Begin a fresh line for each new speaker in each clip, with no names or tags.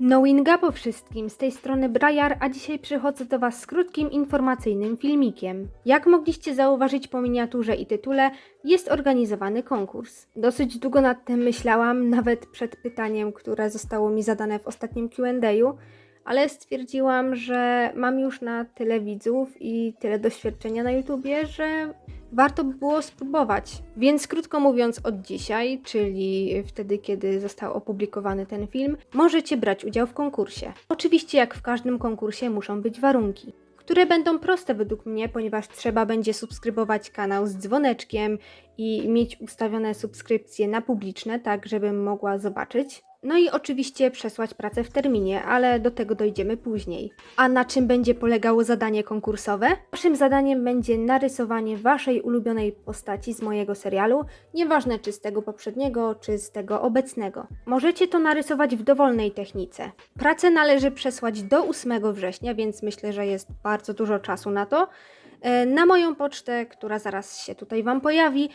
Knowinga po wszystkim, z tej strony Briar, a dzisiaj przychodzę do Was z krótkim informacyjnym filmikiem. Jak mogliście zauważyć po miniaturze i tytule, jest organizowany konkurs. Dosyć długo nad tym myślałam, nawet przed pytaniem, które zostało mi zadane w ostatnim Q&A, ale stwierdziłam, że mam już na tyle widzów i tyle doświadczenia na YouTubie, że warto by było spróbować. Więc krótko mówiąc, od dzisiaj, czyli wtedy, kiedy został opublikowany ten film, możecie brać udział w konkursie. Oczywiście, jak w każdym konkursie, muszą być warunki. Które będą proste według mnie, ponieważ trzeba będzie subskrybować kanał z dzwoneczkiem i mieć ustawione subskrypcje na publiczne, tak żebym mogła zobaczyć. No i oczywiście przesłać pracę w terminie, ale do tego dojdziemy później. A na czym będzie polegało zadanie konkursowe? Waszym zadaniem będzie narysowanie waszej ulubionej postaci z mojego serialu, nieważne czy z tego poprzedniego, czy z tego obecnego. Możecie to narysować w dowolnej technice. Pracę należy przesłać do 8 września, więc myślę, że jest bardzo dużo czasu na to. E, Na moją pocztę, która zaraz się tutaj Wam pojawi,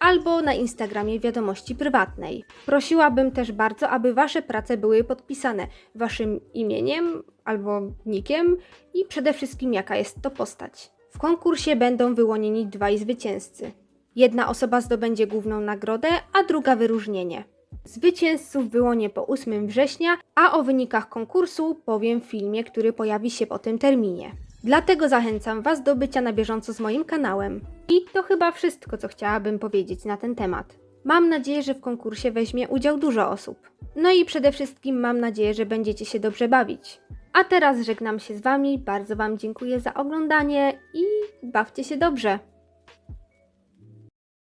albo na Instagramie wiadomości prywatnej. Prosiłabym też bardzo, aby Wasze prace były podpisane Waszym imieniem albo nikiem i przede wszystkim jaka jest to postać. W konkursie będą wyłonieni dwaj zwycięzcy. Jedna osoba zdobędzie główną nagrodę, a druga wyróżnienie. Zwycięzców wyłonię po 8 września, a o wynikach konkursu powiem w filmie, który pojawi się po tym terminie. Dlatego zachęcam Was do bycia na bieżąco z moim kanałem. I to chyba wszystko, co chciałabym powiedzieć na ten temat. Mam nadzieję, że w konkursie weźmie udział dużo osób. No i przede wszystkim mam nadzieję, że będziecie się dobrze bawić. A teraz żegnam się z Wami, bardzo Wam dziękuję za oglądanie i bawcie się dobrze.